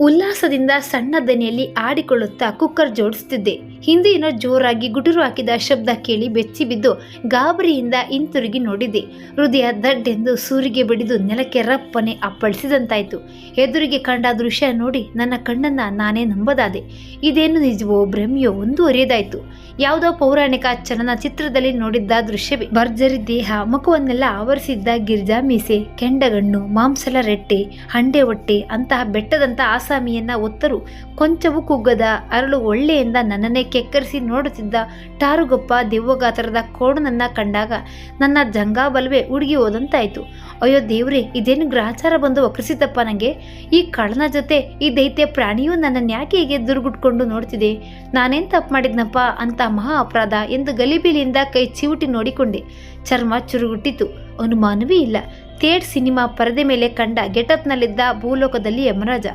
ಉಲ್ಲಾಸದಿಂದ ಸಣ್ಣ ದನಿಯಲ್ಲಿ ಆಡಿಕೊಳ್ಳುತ್ತಾ ಕುಕ್ಕರ್ ಜೋಡಿಸುತ್ತಿದ್ದೆ. ಹಿಂದಿನ ಜೋರಾಗಿ ಗುಟುರು ಹಾಕಿದ ಶಬ್ದ ಕೇಳಿ ಬೆಚ್ಚಿ ಬಿದ್ದು ಗಾಬರಿಯಿಂದ ಹಿಂತಿರುಗಿ ನೋಡಿದೆ. ಹೃದಯ ದಡ್ಡೆಂದು ಸೂರಿಗೆ ಬಡಿದು ನೆಲಕ್ಕೆ ರಪ್ಪನೆ ಅಪ್ಪಳಿಸಿದಂತಾಯ್ತು. ಎದುರಿಗೆ ಕಂಡ ದೃಶ್ಯ ನೋಡಿ ನನ್ನ ಕಣ್ಣನ್ನ ನಾನೇ ನಂಬದಾದೆ. ಇದೇನು ನಿಜವೋ ಭ್ರಮೆಯೋ ಒಂದು ಅರಿಯದಾಯ್ತು ಯಾವುದೋ ಪೌರಾಣಿಕ ಚಲನಚಿತ್ರದಲ್ಲಿ ನೋಡಿದ್ದ ದೃಶ್ಯವೇ. ಭರ್ಜರಿ ದೇಹ, ಮುಖವನ್ನೆಲ್ಲ ಆವರಿಸಿದ್ದ ಗಿರ್ಜಾ ಮೀಸೆ, ಕೆಂಡಗಣ್ಣು, ಮಾಂಸಲ ರೆಟ್ಟೆ, ಹಂಡೆ ಹೊಟ್ಟೆ ಅಂತಹ ಬೆಟ್ಟದಂತ ಆಸಾಮಿಯನ್ನ ಒತ್ತರು. ಕೊಂಚವೂ ಕುಗ್ಗದ ಅರಳು ಒಳ್ಳೆಯಿಂದ ನನ್ನನ್ನೇ ಕೆಕ್ಕರಿಸಿ ನೋಡುತ್ತಿದ್ದ ಟಾರುಗೊಪ್ಪ ದೆವ್ವಗಾತ್ರದ ಕೋಣನನ್ನ ಕಂಡಾಗ ನನ್ನ ಜಂಗಾಬಲವೇ ಉಡುಗಿ ಹೋದಂತಾಯ್ತು. ಅಯ್ಯೋ ದೇವ್ರೆ, ಇದೇನು ಗ್ರಹಚಾರ ಬಂದು ಒಕ್ಕರಿಸಿದ್ದಪ್ಪ ನನಗೆ ಈ ಕಳ್ಳನ ಜೊತೆ ಈ ದೈತ್ಯ ಪ್ರಾಣಿಯು ನನ್ನನ್ನು ಯಾಕೆ ಹೀಗೆ ದುರ್ಗುಟ್ಕೊಂಡು ನೋಡ್ತಿದೆ? ನಾನೇನು ತಪ್ಪು ಮಾಡಿದ್ನಪ್ಪ ಅಂತ ಮಹಾ ಅಪರಾಧ ಎಂದು ಗಲಿಬಿಲಿಯಿಂದ ಕೈ ಚಿವುಟಿ ನೋಡಿಕೊಂಡೆ. ಚರ್ಮ ಚುರುಗುಟ್ಟಿತು ಅನುಮಾನವೇ ಇಲ್ಲ. ಥೇಟ್ ಸಿನಿಮಾ ಪರದೆ ಮೇಲೆ ಕಂಡ ಗೆಟಪ್ನಲ್ಲಿದ್ದ ಭೂಲೋಕದಲ್ಲಿ ಯಮರಾಜ.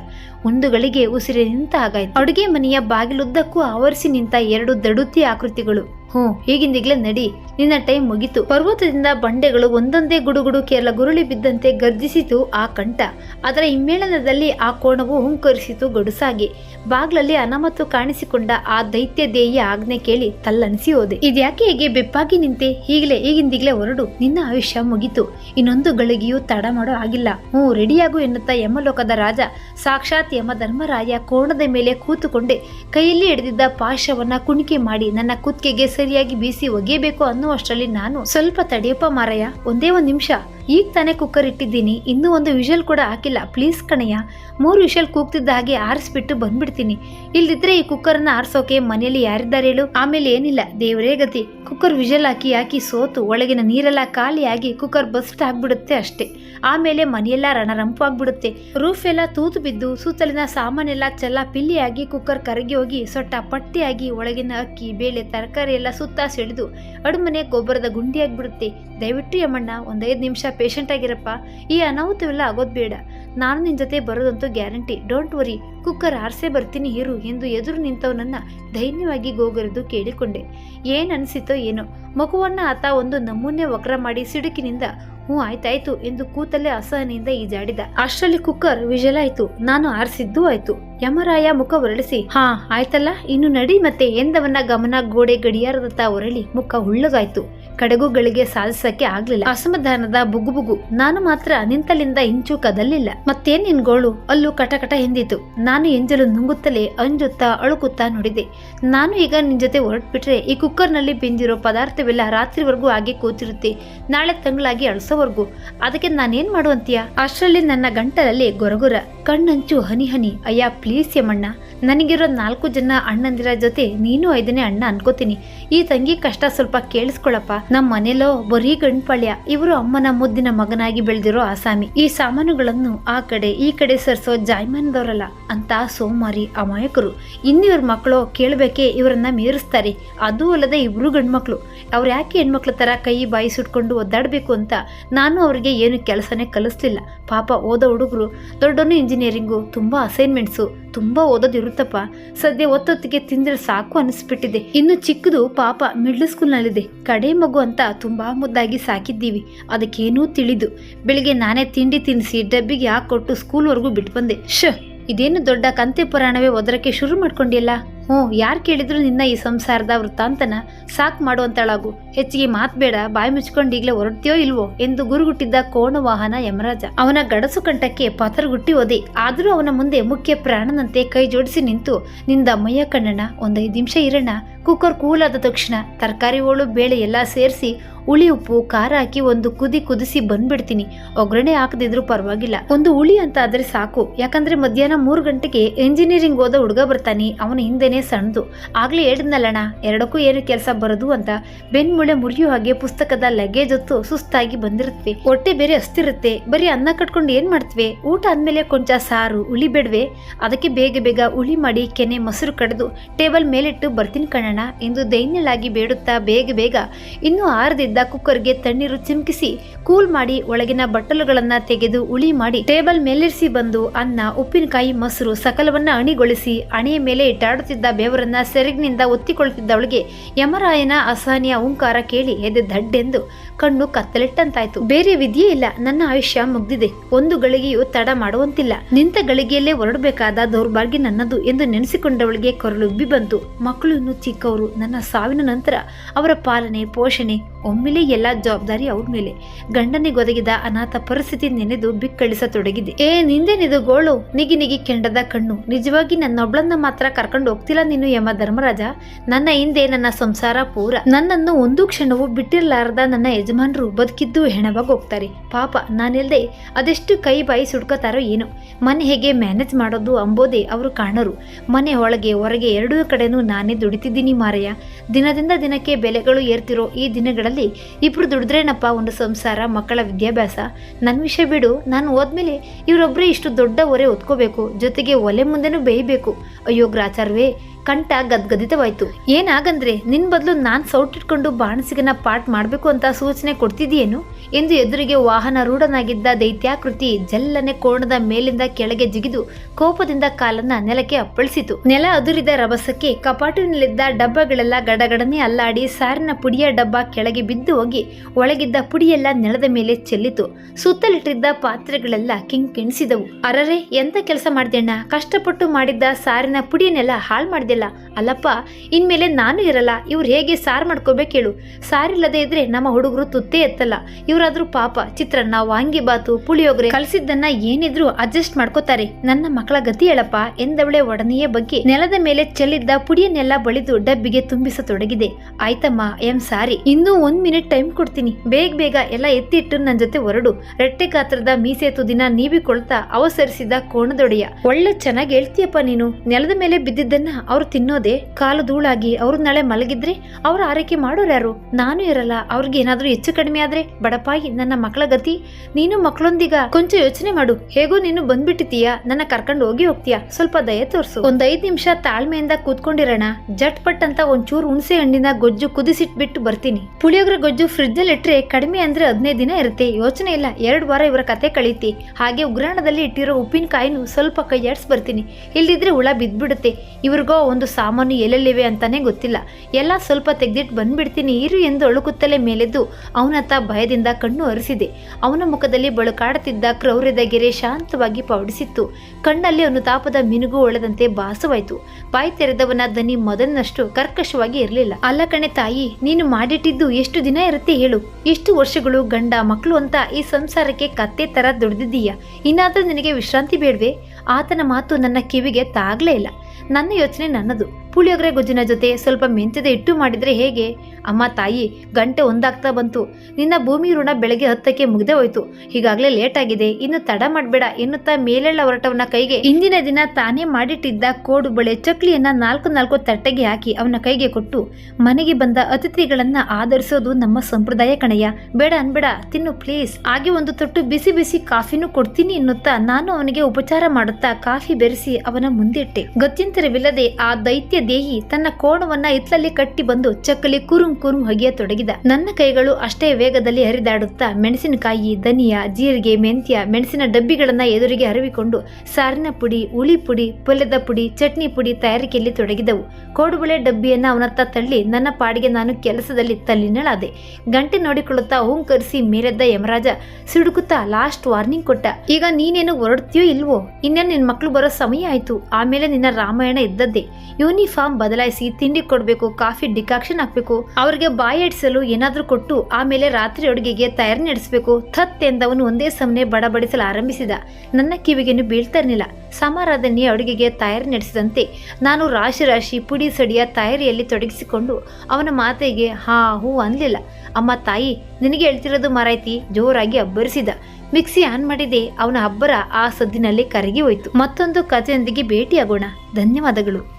ಒಂದು ಗಳಿಗೆ ಉಸಿರಿ ನಿಂತ ಹಾಗಾಯಿತು. ಅಡುಗೆ ಮನೆಯ ಬಾಗಿಲುದ್ದಕ್ಕೂ ಆವರಿಸಿ ನಿಂತ ಎರಡು ದಡುತಿ ಆಕೃತಿಗಳು. ಹ್ಞೂ ಈಗಿಂದೀಗ್ಲೇ ನಡಿ. ನಿನ್ನ ಟೈಮ್ ಮುಗಿತು. ಪರ್ವತದಿಂದ ಬಂಡೆಗಳು ಒಂದೊಂದೇ ಗುಡುಗುಡು ಕೇರಳ ಗುರುಳಿ ಬಿದ್ದಂತೆ ಗರ್ಜಿಸಿತು ಆ ಕಂಠ. ಅದರ ಹಿಮ್ಮೇಳನದಲ್ಲಿ ಆ ಕೋಣವು ಹುಂಕರಿಸಿತು ಗಡುಸಾಗಿ. ಬಾಗ್ಲಲ್ಲಿ ಅನಮತ್ತು ಕಾಣಿಸಿಕೊಂಡ ಆ ದೈತ್ಯ ದೇಹಿಯ ಆಜ್ಞೆ ಕೇಳಿ ತಲ್ಲನಿಸಿ ಹೋದೆ. ಇದ್ಯಾಕೆ ಹೇಗೆ ಬೆಪ್ಪಾಗಿ ನಿಂತೆ? ಈಗಲೇ ಈಗಿಂದೀಗ್ಲೇ ಹೊರಡು. ನಿನ್ನ ಆಯುಷ್ಯ ಮುಗಿತು. ಇನ್ನೊಂದು ಗಳಿಗೆಯೂ ತಡ ಮಾಡೋ ಆಗಿಲ್ಲ ಹ್ಞೂ, ರೆಡಿಯಾಗು ಎನ್ನುತ್ತಾ ಯಮಲೋಕದ ರಾಜ. ಸಾಕ್ಷಾತ್ ಯಮ ಧರ್ಮರಾಯ ಕೋಣದ ಮೇಲೆ ಕೂತುಕೊಂಡೆ. ಕೈಯಲ್ಲಿ ಹಿಡಿದಿದ್ದ ಪಾಶವನ್ನ ಕುಣಿಕೆ ಮಾಡಿ ನನ್ನ ಕುತ್ತಿಗೆಗೆ ಸರಿಯಾಗಿ ಬೀಸಿ ಒಗೆಯಬೇಕು ಅನ್ನುವಷ್ಟರಲ್ಲಿ ನಾನು ಸ್ವಲ್ಪ ತಡೆಯಪ್ಪ ಮಾರಯ್ಯ. ಒಂದೇ ಒಂದು ನಿಮಿಷ. ಈಗ ತಾನೇ ಕುಕ್ಕರ್ ಇಟ್ಟಿದ್ದೀನಿ. ಇನ್ನೂ ಒಂದು ವಿಷಲ್ ಕೂಡ ಹಾಕಿಲ್ಲ. ಪ್ಲೀಸ್ ಕಣಯ್ಯ, ಮೂರು ವಿಷಲ್ ಕೂಗ್ತಿದ್ದ ಹಾಗೆ ಆರಿಸ್ಬಿಟ್ಟು ಬಂದ್ಬಿಡ್ತೀನಿ. ಇಲ್ದಿದ್ರೆ ಈ ಕುಕ್ಕರ್ನ ಆರಿಸೋಕೆ ಮನೆಯಲ್ಲಿ ಯಾರಿದ್ದಾರೆ ಹೇಳು? ಆಮೇಲೆ ಏನಿಲ್ಲ, ದೇವರೇ ಗತಿ. ಕುಕ್ಕರ್ ವಿಷಲ್ ಹಾಕಿ ಹಾಕಿ ಸೋತು, ಒಳಗಿನ ನೀರೆಲ್ಲ ಖಾಲಿಯಾಗಿ ಕುಕ್ಕರ್ ಬಸ್ಟ್ ಆಗ್ಬಿಡುತ್ತೆ ಅಷ್ಟೇ. ಆಮೇಲೆ ಮನೆಯೆಲ್ಲ ರಣರಂಪಾಗ್ಬಿಡುತ್ತೆ ರೂಫ್ ಎಲ್ಲ ತೂತು ಬಿದ್ದು, ಸುತ್ತಲಿನ ಸಾಮಾನೆಲ್ಲ ಚೆಲ್ಲ ಪಿಲ್ಲಿಯಾಗಿ ಕುಕ್ಕರ್ ಕರಗಿ ಹೋಗಿ, ಸೊಟ್ಟ ಪಟ್ಟಿಯಾಗಿ ಒಳಗಿನ ಅಕ್ಕಿ, ಬೇಳೆ, ತರಕಾರಿ ಎಲ್ಲ ಸುತ್ತ ಸೆಳೆದು, ಅಡುಮನೆ ಗೊಬ್ಬರದ ಗುಂಡಿಯಾಗ್ಬಿಡುತ್ತೆ ದಯವಿಟ್ಟು ಯಮಣ್ಣ, ಒಂದೈದು ನಿಮಿಷ ಪೇಷಂಟ್ ಆಗಿರಪ್ಪ. ಈ ಅನಾಹುತವೆಲ್ಲ ಆಗೋದು ಬೇಡ. ನಾನು ನಿನ್ನ ಜೊತೆ ಬರೋದಂತೂ ಗ್ಯಾರಂಟಿ. ಡೋಂಟ್ ವರಿ ಕುಕ್ಕರ್ ಆರ್ಸೇ ಬರ್ತೀನಿ ಇರು ಎಂದು ಎದುರು ನಿಂತವನನ್ನ ಧೈನ್ಯವಾಗಿ ಗೋಗರೆದು ಕೇಳಿಕೊಂಡೆ. ಏನ್ ಅನಿಸಿತೋ ಏನೋ. ಮಗುವನ್ನ ಆತ ಒಂದು ನಮೂನೆ ವಕ್ರ ಮಾಡಿ ಸಿಡುಕಿನಿಂದ, ಹ್ಞೂ ಆಯ್ತಾಯ್ತು ಎಂದು ಕೂತಲ್ಲೇ ಅಸಹನೆಯಿಂದ ಈಜಾಡಿದ. ಅಷ್ಟರಲ್ಲಿ ಕುಕ್ಕರ್ ವಿಜಲಾಯಿತು ನಾನು ಆರಿಸಿದ್ದು ಆಯ್ತು. ಯಮರಾಯ ಮುಖ ಹೊರಳಿಸಿ, ಹಾ, ಆಯ್ತಲ್ಲ. ಇನ್ನು ನಡಿ ಮತ್ತೆ ಎಂದವನ್ನ ಗಮನ ಗೋಡೆ ಗಡಿಯಾರದತ್ತ ಹೊರಳಿ ಮುಖ ಹುಳ್ಳಗಾಯ್ತು. ಕಡಗುಗಳಿಗೆ ಸಾಧಿಸಕ್ಕೆ ಆಗ್ಲಿಲ್ಲ. ಅಸಮಾಧಾನದ ಬುಗುಬುಗು. ನಾನು ಮಾತ್ರ ನಿಂತಲಿಂದ ಇಂಚು ಕದಲಿಲ್ಲ. ಮತ್ತೇನ್ ನಿನ್ ಗೋಳು? ಅಲ್ಲೂ ಕಟಕಟ ಹಿಂದಿತು ನಾನು ಎಂಜಲು ನುಂಗುತ್ತಲೇ ಅಂಜುತ್ತಾ ಅಳುಕುತ್ತಾ ನೋಡಿದೆ. ನಾನು ಈಗ ನಿನ್ ಜೊತೆ ಹೊರಟ್ಬಿಟ್ರೆ ಈ ಕುಕ್ಕರ್ನಲ್ಲಿ ಬೆಂದಿರೋ ಪದಾರ್ಥವೆಲ್ಲ ರಾತ್ರಿವರೆಗೂ ಹಾಗೆ ಕೂತಿರುತ್ತೆ. ನಾಳೆ ತಂಗಳಾಗಿ ಅಳಸೋವರೆಗೂ. ಅದಕ್ಕೆ ನಾನೇನ್ ಮಾಡುವಂತೀಯ ಅಷ್ಟರಲ್ಲಿ ನನ್ನ ಗಂಟಲಲ್ಲಿ ಗೊರಗುರ. ಕಣ್ಣಂಚು ಹನಿ ಹನಿ ಅಯ್ಯ ಪ್ಲೀಸ್ ಯಮಣ್ಣ ನನಗಿರೋ ನಾಲ್ಕು ಜನ ಅಣ್ಣಂದಿರ ಜೊತೆ ನೀನು ಐದನೇ ಅಣ್ಣ ಅನ್ಕೋತೀನಿ. ಈ ತಂಗಿ ಕಷ್ಟ ಸ್ವಲ್ಪ ಕೇಳಿಸ್ಕೊಳಪ್ಪ. ನಮ್ಮ ಮನೇಲೋ ಬರೀ ಗಂಡ್ಪಾಳ್ಯ ಇವರು ಅಮ್ಮನ ಮುದ್ದಿನ ಮಗನಾಗಿ ಬೆಳೆದಿರೋ ಆಸಾಮಿ. ಈ ಸಾಮಾನುಗಳನ್ನು ಆ ಕಡೆ, ಈ ಕಡೆ ಸರ್ಸೋ ಜಾಯ್ಮಾನದವರಲ್ಲ ಅಂತ ಸೋಮಾರಿ ಅಮಾಯಕರು. ಇನ್ನಿವ್ರ ಮಕ್ಕಳು ಕೇಳಬೇಕೆ ಇವರನ್ನ ಮೀರಿಸ್ತಾರೆ. ಅದೂ ಅಲ್ಲದೆ ಇಬ್ರು ಗಂಡ್ಮಕ್ಳು ಅವ್ರು ಯಾಕೆ ಹೆಣ್ಮಕ್ಳ ತರ ಕೈ ಬಾಯಿ ಸುಟ್ಕೊಂಡು ಒದ್ದಾಡಬೇಕು ಅಂತ ನಾನು ಅವರಿಗೆ ಏನು ಕೆಲಸನೇ ಕಲಿಸ್ಲಿಲ್ಲ. ಪಾಪ ಓದೋ ಹುಡುಗರು, ದೊಡ್ಡೋನು ಇಂಜಿನಿಯರಿಂಗು ತುಂಬಾ ಅಸೈನ್ಮೆಂಟ್ಸು ತುಂಬಾ ಓದೋದಿರುತ್ತಪ್ಪ. ಸದ್ಯ ಒತ್ತೊತ್ತಿಗೆ ತಿಂದ್ರೆ ಸಾಕು ಅನಿಸ್ಬಿಟ್ಟಿದೆ. ಇನ್ನು ಚಿಕ್ಕದು ಪಾಪ ಮಿಡ್ಲ್ ಸ್ಕೂಲ್ನಲ್ಲಿದೆ ಕಡೆ ಮಗು ಅಂತ ತುಂಬಾ ಮುದ್ದಾಗಿ ಸಾಕಿದ್ದೀವಿ. ಅದಕ್ಕೇನೂ ತಿಳಿದು. ಬೆಳಿಗ್ಗೆ ನಾನೇ ತಿಂಡಿ ತಿನ್ನಿಸಿ ಡಬ್ಬಿಗೆ ಹಾಕೊಟ್ಟು ಸ್ಕೂಲ್ವರೆಗೂ ಬಿಟ್ಟು ಬಂದೆ ಶ ಇದೇನು ದೊಡ್ಡ ಕಂತೆ ಪುರಾಣವೇ ಒದರಕ್ಕೆ ಶುರು ಮಾಡ್ಕೊಂಡಿಲ್ಲ ಹ್ಞೂ, ಯಾರು ಕೇಳಿದ್ರು ನಿನ್ನ ಈ ಸಂಸಾರದ ವೃತ್ತಾಂತನ ಸಾಕ್ ಮಾಡುವಂತಳಾಗು. ಹೆಚ್ಚಿಗೆ ಮಾತ್ಬೇಡ ಬಾಯಿ ಮುಚ್ಕೊಂಡು ಈಗಲೇ ಹೊರಡ್ತೀಯೋ ಇಲ್ವೋ ಎಂದು ಗುರುಗುಟ್ಟಿದ್ದ ಕೋಣ ವಾಹನ ಯಮರಾಜ. ಅವನ ಗಡಸು ಕಂಠಕ್ಕೆ ಪಾತ್ರಗುಟ್ಟಿ ಒದೆ ಆದರೂ ಅವನ ಮುಂದೆ ಮುಖ್ಯ ಪ್ರಾಣನಂತೆ ಕೈ ಜೋಡಿಸಿ ನಿಂತು, ನಿಂದ ಮಯ್ಯ ಕಣ್ಣಣ್ಣ, ಒಂದೈದು ನಿಮಿಷ ಇರೋಣ ಕುಕ್ಕರ್ ಕೂಲಾದ ತಕ್ಷಣ, ತರಕಾರಿ ಹೋಳು, ಬೇಳೆ ಎಲ್ಲ ಸೇರಿಸಿ ಹುಳಿ ಉಪ್ಪು, ಖಾರ ಹಾಕಿ ಒಂದು ಕುದಿ ಕುದಿಸಿ ಬಂದ್ಬಿಡ್ತೀನಿ. ಒಗ್ಗರಣೆ ಹಾಕದಿದ್ರು ಪರವಾಗಿಲ್ಲ. ಒಂದು ಹುಳಿ ಅಂತ ಆದ್ರೆ ಸಾಕು. ಯಾಕಂದ್ರೆ ಮಧ್ಯಾಹ್ನ ಮೂರು ಗಂಟೆಗೆ ಎಂಜಿನಿಯರಿಂಗ್ ಓದೋ ಹುಡುಗ ಬರ್ತಾನೆ. ಅವನ ಹಿಂದೆನೆ ಸಣ್ಣದು ಆಗ್ಲೇ ಹೇಳಿದ್ನಲ್ಲಣ್ಣ, ಎರಡಕ್ಕೂ ಏನು ಕೆಲಸ ಬರೋದು? ಅಂತ ಬೆನ್ಮೂಳೆ ಮುರಿಯೋ ಹಾಗೆ ಪುಸ್ತಕದ ಲಗೇಜ್ ಹೊತ್ತು ಸುಸ್ತಾಗಿ ಬಂದಿರುತ್ತೆ. ಹೊಟ್ಟೆ ಬೇರೆ ಹಸ್ತಿರುತ್ತೆ. ಬರೀ ಅನ್ನ ಕಟ್ಕೊಂಡು ಏನ್ ಮಾಡ್ತವೆ? ಊಟ ಆದ್ಮೇಲೆ ಕೊಂಚ ಸಾರು, ಹುಳಿ ಬೇಡ್ವೆ? ಅದಕ್ಕೆ ಬೇಗ ಬೇಗ ಹುಳಿ ಮಾಡಿ ಕೆನೆ ಮೊಸರು ಕಡಿದು ಟೇಬಲ್ ಮೇಲಿಟ್ಟು ಬರ್ತೀನಿ ಕಣ್ಣಣ್ಣ ಎಂದು ದೈನ್ಯಳಾಗಿ ಬೇಡುತ್ತಾ ಬೇಗ ಬೇಗ ಇನ್ನೂ ಆರದಿದ್ದ ಕುಕ್ಕರ್ಗೆ ತಣ್ಣೀರು ಚಿಮುಕಿಸಿ ಕೂಲ್ ಮಾಡಿ ಒಳಗಿನ ಬಟ್ಟಲುಗಳನ್ನ ತೆಗೆದು ಉಳಿ ಮಾಡಿ ಟೇಬಲ್ ಮೇಲಿರಿಸಿ ಬಂದು ಅನ್ನ, ಉಪ್ಪಿನಕಾಯಿ, ಮೊಸರು ಸಕಲವನ್ನ ಅಣಿಗೊಳಿಸಿ ಅಣೆಯ ಮೇಲೆ ಇಟ್ಟಾಡುತ್ತಿದ್ದ ಬೆವರನ್ನ ಸೆರಗಿನಿಂದ ಒತ್ತಿಕೊಳ್ಳುತ್ತಿದ್ದವಳಿಗೆ ಯಮರಾಯನ ಅಸಹನೀಯ ಓಂಕಾರ ಕೇಳಿ ಎದೆ ದಡ್ಡೆಂದು ಕಣ್ಣು ಕತ್ತಲಿಟ್ಟಂತಾಯ್ತು. ಬೇರೆ ವಿದ್ಯೆ ಇಲ್ಲ. ನನ್ನ ಆಯುಷ್ಯ ಮುಗ್ದಿದೆ. ಒಂದು ಗಳಿಗೆಯು ತಡ ಮಾಡುವಂತಿಲ್ಲ. ನಿಂತ ಗಳಿಗೆಯಲ್ಲೇ ಹೊರಡಬೇಕಾದ ದೌರ್ಭಾಗ್ಯ ನನ್ನದು ಎಂದು ನೆನೆಸಿಕೊಂಡವಳಿಗೆ ಕೊರಳುಬ್ಬಿ ಬಂತು ಮಕ್ಕಳು ಇನ್ನೂ ಚಿಕ್ಕವರು. ನನ್ನ ಸಾವಿನ ನಂತರ ಅವರ ಪಾಲನೆ, ಪೋಷಣೆ ಒಮ್ಮೆಲೇ ಎಲ್ಲ ಜವಾಬ್ದಾರಿ ಅವ್ರ ಮೇಲೆ. ಗಂಡನಿಗೆ ಒದಗಿದ ಅನಾಥ ಪರಿಸ್ಥಿತಿ ನೆನೆದು ಬಿಕ್ಕಳಿಸತೊಡಗಿದೆ. ಏ, ನಿಂದೇನಿದು ಗೋಳು? ನಿಗಿ ನಿಗಿ ಕೆಂಡದ ಕಣ್ಣು. ನಿಜವಾಗಿ ನನ್ನೊಬ್ಳನ್ನ ಮಾತ್ರ ಕರ್ಕೊಂಡು ಹೋಗ್ತಿಲ್ಲ ನೀನು ಎಂಬ ಧರ್ಮರಾಜ. ನನ್ನ ಹಿಂದೆ ನನ್ನ ಸಂಸಾರ ಪೂರ. ನನ್ನನ್ನು ಒಂದು ಕ್ಷಣವೂ ಬಿಟ್ಟಿರಲಾರದ ನನ್ನ ಯಜಮಾನರು ಬದುಕಿದ್ದು ಹೆಣವಾಗಿ ಹೋಗ್ತಾರೆ. ಪಾಪ, ನಾನಿಲ್ದೆ ಅದೆಷ್ಟು ಕೈ ಬಾಯಿ ಸುಡ್ಕೋತಾರೋ ಏನು. ಮನೆ ಹೇಗೆ ಮ್ಯಾನೇಜ್ ಮಾಡೋದು ಅಂಬೋದೇ ಅವರು ಕಾಣರು. ಮನೆ ಒಳಗೆ, ಹೊರಗೆ ಎರಡೂ ಕಡೆನೂ ನಾನೇ ದುಡಿತಿದ್ದೀನಿ ಮಾರಯ್ಯ. ದಿನದಿಂದ ದಿನಕ್ಕೆ ಬೆಲೆಗಳು ಏರ್ತಿರೋ ಈ ದಿನಗಳಲ್ಲಿ ಇಬ್ರು ದುಡಿದ್ರೇನಪ್ಪ ಒಂದು ಸಂಸಾರ, ಮಕ್ಕಳ ವಿದ್ಯಾಭ್ಯಾಸ? ನನ್ನ ವಿಷಯ ಬಿಡು, ನಾನು ಹೋದ್ಮೇಲೆ ಇವರೊಬ್ಬರೇ ಇಷ್ಟು ದೊಡ್ಡ ಹೊರೆ ಹೊತ್ಕೋಬೇಕು, ಜೊತೆಗೆ ಒಲೆ ಮುಂದೆನೂ ಬೇಯಬೇಕು. ಅಯ್ಯೋ ಗ್ರಾಚಾರವೇ ಕಂಠ ಗದ್ಗದಿತವಾಯ್ತು. ಏನಾಗಂದ್ರೆ, ನಿನ್ ಬದಲು ನಾನ್ ಸೌಟಿಟ್ಕೊಂಡು ಬಾಣಸಿಗನ ಪಾಠ ಮಾಡಬೇಕು ಅಂತ ಸೂಚನೆ ಕೊಡ್ತಿದೀಯೇನು ಎಂದು ಎದುರಿಗೆ ವಾಹನ ರೂಢನಾಗಿದ್ದ ದೈತ್ಯಾಕೃತಿ ಜಲ್ಲನೆ ಕೋಣದ ಮೇಲಿಂದ ಕೆಳಗೆ ಜಿಗಿದು ಕೋಪದಿಂದ ಕಾಲನ್ನ ನೆಲಕ್ಕೆ ಅಪ್ಪಳಿಸಿತು. ನೆಲ ಅದುರಿದ ರಭಸಕ್ಕೆ ಕಪಾಟಿನಲ್ಲಿದ್ದ ಡಬ್ಬಗಳೆಲ್ಲ ಗಡಗಡನೆ ಅಲ್ಲಾಡಿ ಸಾರಿನ ಪುಡಿಯ ಡಬ್ಬ ಕೆಳಗೆ ಬಿದ್ದು ಹೋಗಿ ಒಳಗಿದ್ದ ಪುಡಿಯೆಲ್ಲ ನೆಲದ ಮೇಲೆ ಚೆಲ್ಲಿತು. ಸುತ್ತಲಿಟ್ಟಿದ್ದ ಪಾತ್ರೆಗಳೆಲ್ಲ ಕಿಂಕಿಣಿಸಿದವು ಅರರೆ, ಎಂತ ಕೆಲಸ ಮಾಡಿದೆಣ್ಣ ಕಷ್ಟಪಟ್ಟು ಮಾಡಿದ್ದ ಸಾರಿನ ಪುಡಿಯನ್ನೆಲ್ಲ ಹಾಳು ಮಾಡ್ದಿಲ್ಲ ಅಲ್ಲಪ್ಪ, ಇನ್ಮೇಲೆ ನಾನು ಇರಲ್ಲ. ಇವ್ರು ಹೇಗೆ ಸಾರ್ ಮಾಡ್ಕೋಬೇಕು ಹೇಳು. ಸಾರಿಲ್ಲದೆ ಇದ್ರೆ ನಮ್ಮ ಹುಡುಗರು ತುತ್ತೇ ಎತ್ತಲ್ಲ. ಇವರಾದ್ರೂ ಪಾಪ ಚಿತ್ರಾನ್ನ ವಾಂಗಿಬಾತು ಪುಳಿಯೋಗರೆ ಕಲಸಿದ್ದನ್ನ ಏನಿದ್ರು ಅಡ್ಜಸ್ಟ್ ಮಾಡ್ಕೋತಾರೆ. ನನ್ನ ಮಕ್ಕಳ ಗತಿ ಹೇಳಪ್ಪ, ಎಂದವಳೆ ಒಡನೆಯ ಬಗ್ಗೆ ನೆಲದ ಮೇಲೆ ಚೆಲ್ಲಿದ್ದ ಪುಡಿಯನ್ನೆಲ್ಲ ಬಳಿದು ಡಬ್ಬಿಗೆ ತುಂಬಿಸತೊಡಗಿದೆ. ಆಯ್ತಮ್ಮ ಎಂ ಸಾರಿ. ಇನ್ನೂ ಒಂದ್ ಮಿನಿಟ್ ಟೈಮ್ ಕೊಡ್ತೀನಿ. ಬೇಗ ಬೇಗ ಎಲ್ಲ ಎತ್ತಿಟ್ಟು ನನ್ನ ಜೊತೆ ಹೊರಡು. ರೆಟ್ಟೆ ಗಾತ್ರದ ಮೀಸೆ ತುದಿನ ನೀವಿಕೊಳ್ತಾ ಅವಸರಿಸಿದ ಕೋಣದೊಡೆಯ. ಒಳ್ಳೆ ಚೆನ್ನಾಗಿ ಹೇಳ್ತೀಯಪ್ಪ ನೀನು. ನೆಲದ ಮೇಲೆ ಬಿದ್ದಿದ್ದನ್ನ ಅವ್ರು ತಿನ್ನೋದೆ ಕಾಲು ಧೂಳಾಗಿ ಅವ್ರ ನಾಳೆ ಮಲಗಿದ್ರೆ ಅವ್ರ ಆರೈಕೆ ಮಾಡೋರು ಯಾರು? ನಾನು ಇರಲ್ಲ. ಅವ್ರಿಗೆ ಏನಾದ್ರೂ ಹೆಚ್ಚು ಕಡಿಮೆ ಆದ್ರೆ ಬಡಪಾಯಿ ನನ್ನ ಮಕ್ಕಳ ಗತಿ. ನೀನು ಮಕ್ಕಳೊಂದಿಗ ಕೊಂಚ ಯೋಚನೆ ಮಾಡು. ಹೇಗೋ ನೀನು ಬಂದ್ಬಿಟ್ಟಿತೀಯ ನನ್ನ ಕರ್ಕೊಂಡು ಹೋಗಿ ಹೋಗ್ತೀಯಾ? ಸ್ವಲ್ಪ ದಯ ತೋರ್ಸು. ಒಂದ್ ಐದ್ ನಿಮಿಷ ತಾಳ್ಮೆಯಿಂದ ಕೂತ್ಕೊಂಡಿರೋಣ. ಜಟ್ ಪಟ್ ಅಂತ ಒಂಚೂರು ಹುಣಸೆ ಹಣ್ಣಿನ ಗೊಜ್ಜು ಕುದಿಸಿಟ್ಬಿಟ್ಟು ಬರ್ತೀನಿ. ಪುಳಿಯೋಗರೆ ಗೊಜ್ಜು ಫ್ರಿಡ್ಜ್ ಅಲ್ಲಿ ಇಟ್ರೆ ಕಡಿಮೆ ಅಂದ್ರೆ ಹದಿನೈದು ದಿನ ಇರುತ್ತೆ. ಯೋಚನೆ ಇಲ್ಲ. ಎರಡು ವಾರ ಇವರ ಕತೆ ಕಳೀತಿ. ಹಾಗೆ ಉಗ್ರಾಣದಲ್ಲಿ ಇಟ್ಟಿರೋ ಉಪ್ಪಿನಕಾಯಿನೂ ಸ್ವಲ್ಪ ಕೈಯಾಡ್ಸ್ ಬರ್ತೀನಿ. ಇಲ್ದಿದ್ರೆ ಹುಳ ಬಿದ್ದ್ಬಿಡುತ್ತೆ ಇವ್ರಿಗೋ ಒಂದು ಸಾಮಾನು ಎಲ್ಲೆಲ್ಲಿವೆ ಅಂತಾನೆ ಗೊತ್ತಿಲ್ಲ. ಎಲ್ಲ ಸ್ವಲ್ಪ ತೆಗೆದಿಟ್ಟು ಬಂದ್ಬಿಡ್ತೀನಿ, ಇರು ಎಂದು ಅಳುಕುತ್ತಲೇ ಮೇಲೆದ್ದು ಅವನತ್ತ ಭಯದಿಂದ ಕಣ್ಣು ಅರಿಸಿದೆ. ಅವನ ಮುಖದಲ್ಲಿ ಬಳುಕಾಡುತ್ತಿದ್ದ ಕ್ರೌರ್ಯದ ಗೆರೆ ಶಾಂತವಾಗಿ ಪವಡಿಸಿತ್ತು. ಕಣ್ಣಲ್ಲಿ ಅನುತಾಪದ ಮಿನುಗು ಒಳದಂತೆ ಭಾಸವಾಯಿತು. ಬಾಯಿ ತೆರೆದವನ ದನಿ ಮೊದಲಿನಷ್ಟು ಕರ್ಕಶವಾಗಿ ಇರಲಿಲ್ಲ. ಅಲ್ಲ ಕಣೆ ತಾಯಿ, ನೀನು ಮಾಡಿಟ್ಟಿದ್ದು ಎಷ್ಟು ದಿನ ಇರುತ್ತೆ ಹೇಳು. ಎಷ್ಟು ವರ್ಷಗಳು ಗಂಡ ಮಕ್ಕಳು ಅಂತ ಈ ಸಂಸಾರಕ್ಕೆ ಕತ್ತೆ ತರ ದುಡ್ದಿದ್ದೀಯಾ? ಇನ್ನಾದರೂ ನಿನಗೆ ವಿಶ್ರಾಂತಿ ಬೇಡವೆ? ಆತನ ಮಾತು ನನ್ನ ಕಿವಿಗೆ ತಾಗ್ಲೇ ಇಲ್ಲ. ನನ್ನ ಯೋಚನೆ ನನ್ನದು. ಪುಳಿಯೋಗರೆ ಗೊಜ್ಜಿನ ಜೊತೆ ಸ್ವಲ್ಪ ಮೆಂತ್ಯದ ಇಟ್ಟು ಮಾಡಿದರೆ ಹೇಗೆ? ಅಮ್ಮ ತಾಯಿ, ಗಂಟೆ ಒಂದಾಗ್ತಾ ಬಂತು. ನಿನ್ನ ಭೂಮಿ ಋಣ ಬೆಳಗ್ಗೆ ಹತ್ತಕ್ಕೆ ಮುಗ್ದೇ ಹೋಯ್ತು. ಈಗಾಗಲೇ ಲೇಟ್ ಆಗಿದೆ. ಇನ್ನು ತಡ ಮಾಡಬೇಡ ಎನ್ನುತ್ತಾ ಮೇಲೆಳ್ಳ ಹೊರಟವನ ಕೈಗೆ ಇಂದಿನ ದಿನ ತಾನೇ ಮಾಡಿಟ್ಟಿದ್ದ ಕೋಡು ಬಳೆ ಚಕ್ಲಿಯನ್ನ ನಾಲ್ಕು ನಾಲ್ಕು ತಟ್ಟೆಗೆ ಹಾಕಿ ಅವನ ಕೈಗೆ ಕೊಟ್ಟು ಮನೆಗೆ ಬಂದ ಅತಿಥಿಗಳನ್ನ ಆಧರಿಸೋದು ನಮ್ಮ ಸಂಪ್ರದಾಯ ಕಣಯ್ಯ. ಬೇಡ ಅನ್ಬೇಡ, ತಿನ್ನು ಪ್ಲೀಸ್ ಹಾಗೆ ಒಂದು ತೊಟ್ಟು ಬಿಸಿ ಬಿಸಿ ಕಾಫಿನೂ ಕೊಡ್ತೀನಿ ಎನ್ನುತ್ತಾ ನಾನು ಅವನಿಗೆ ಉಪಚಾರ ಮಾಡುತ್ತಾ ಕಾಫಿ ಬೆರೆಸಿ ಅವನ ಮುಂದಿಟ್ಟೆ. ಗತ್ಯಂತರವಿಲ್ಲದೆ ಆ ದೈತ್ಯ ದೇಹಿ ತನ್ನ ಕೋಣವನ್ನ ಇತ್ಲಲ್ಲಿ ಕಟ್ಟಿ ಬಂದು ಚಕ್ಕಲಿ ಕುರುಂ ಕುರುಂ ಹೊಗೆಯತೊಡಗಿದ ನನ್ನ ಕೈಗಳು ಅಷ್ಟೇ ವೇಗದಲ್ಲಿ ಹರಿದಾಡುತ್ತಾ ಮೆಣಸಿನಕಾಯಿ, ಧನಿಯಾ, ಜೀರಿಗೆ, ಮೆಂತ್ಯ, ಮೆಣಸಿನ ಡಬ್ಬಿಗಳನ್ನ ಎದುರಿಗೆ ಹರವಿಕೊಂಡು ಸಾರಿನ ಪುಡಿ ಉಳಿ ಪುಡಿ ಪೊಲ್ಲದ ಪುಡಿ, ಚಟ್ನಿ ಪುಡಿ ತಯಾರಿಕೆಯಲ್ಲಿ ತೊಡಗಿದವು. ಕೋಡುಬಳೆ ಡಬ್ಬಿಯನ್ನ ಅವನತ್ತ ತಳ್ಳಿ ನನ್ನ ಪಾಡಿಗೆ ನಾನು ಕೆಲಸದಲ್ಲಿ ತಲ್ಲಿನಳಾದೆ. ಗಂಟೆ ನೋಡಿಕೊಳ್ಳುತ್ತಾ ಓಂಕರಿಸಿ ಮೇರೆದ್ದ ಯಮರಾಜ ಸಿಡುಕುತ್ತಾ ಲಾಸ್ಟ್ ವಾರ್ನಿಂಗ್ ಕೊಟ್ಟ. ಈಗ ನೀನೇನು ಹೊರಡ್ತೀಯೋ ಇಲ್ವೋ? ಇನ್ನೇನು ನಿನ್ನ ಮಕ್ಕಳು ಬರೋ ಸಮಯ ಆಯ್ತು. ಆಮೇಲೆ ನಿನ್ನ ರಾಮಾಯಣ ಇದ್ದದ್ದೇ ಯೂನಿಫಾರ್ಮ್ ಬದಲಾಯಿಸಿ ತಿಂಡಿ ಕೊಡಬೇಕು ಕಾಫಿ ಡಿಕಾಕ್ಷನ್ ಹಾಕ್ಬೇಕು, ಅವರಿಗೆ ಬಾಯಿಡಿಸಲು ಏನಾದರೂ ಕೊಟ್ಟು ಆಮೇಲೆ ರಾತ್ರಿ ಅಡುಗೆಗೆ ತಯಾರಿ ನಡೆಸಬೇಕು. ಥತ್ ಎಂದವನು ಒಂದೇ ಸಮನೆ ಬಡಬಡಿಸಲು ಆರಂಭಿಸಿದ. ನನ್ನ ಕಿವಿಗೇನು ಬೀಳ್ತಾ ಇರಲಿಲ್ಲ. ಸಮಾರಾಧನೆಯ ಅಡುಗೆಗೆ ತಯಾರಿ ನಡೆಸಿದಂತೆ ನಾನು ರಾಶಿ ರಾಶಿ ಪುಡಿ ಸಡಿಯ ತಯಾರಿಯಲ್ಲಿ ತೊಡಗಿಸಿಕೊಂಡು ಅವನ ಮಾತೆಗೆ ಹಾ, ಹೂ ಅನ್ಲಿಲ್ಲ. ಅಮ್ಮ ತಾಯಿ, ನಿನಗೆ ಹೇಳ್ತಿರೋದು ಮರಾಯ್ತಿ, ಜೋರಾಗಿ ಅಬ್ಬರಿಸಿದ. ಮಿಕ್ಸಿ ಆನ್ ಮಾಡಿದೆ, ಅವನ ಅಬ್ಬರ ಆ ಸದ್ದಿನಲ್ಲಿ ಕರಗಿ ಹೋಯ್ತು. ಮತ್ತೊಂದು ಕಥೆಯೊಂದಿಗೆ ಭೇಟಿಯಾಗೋಣ. ಧನ್ಯವಾದಗಳು.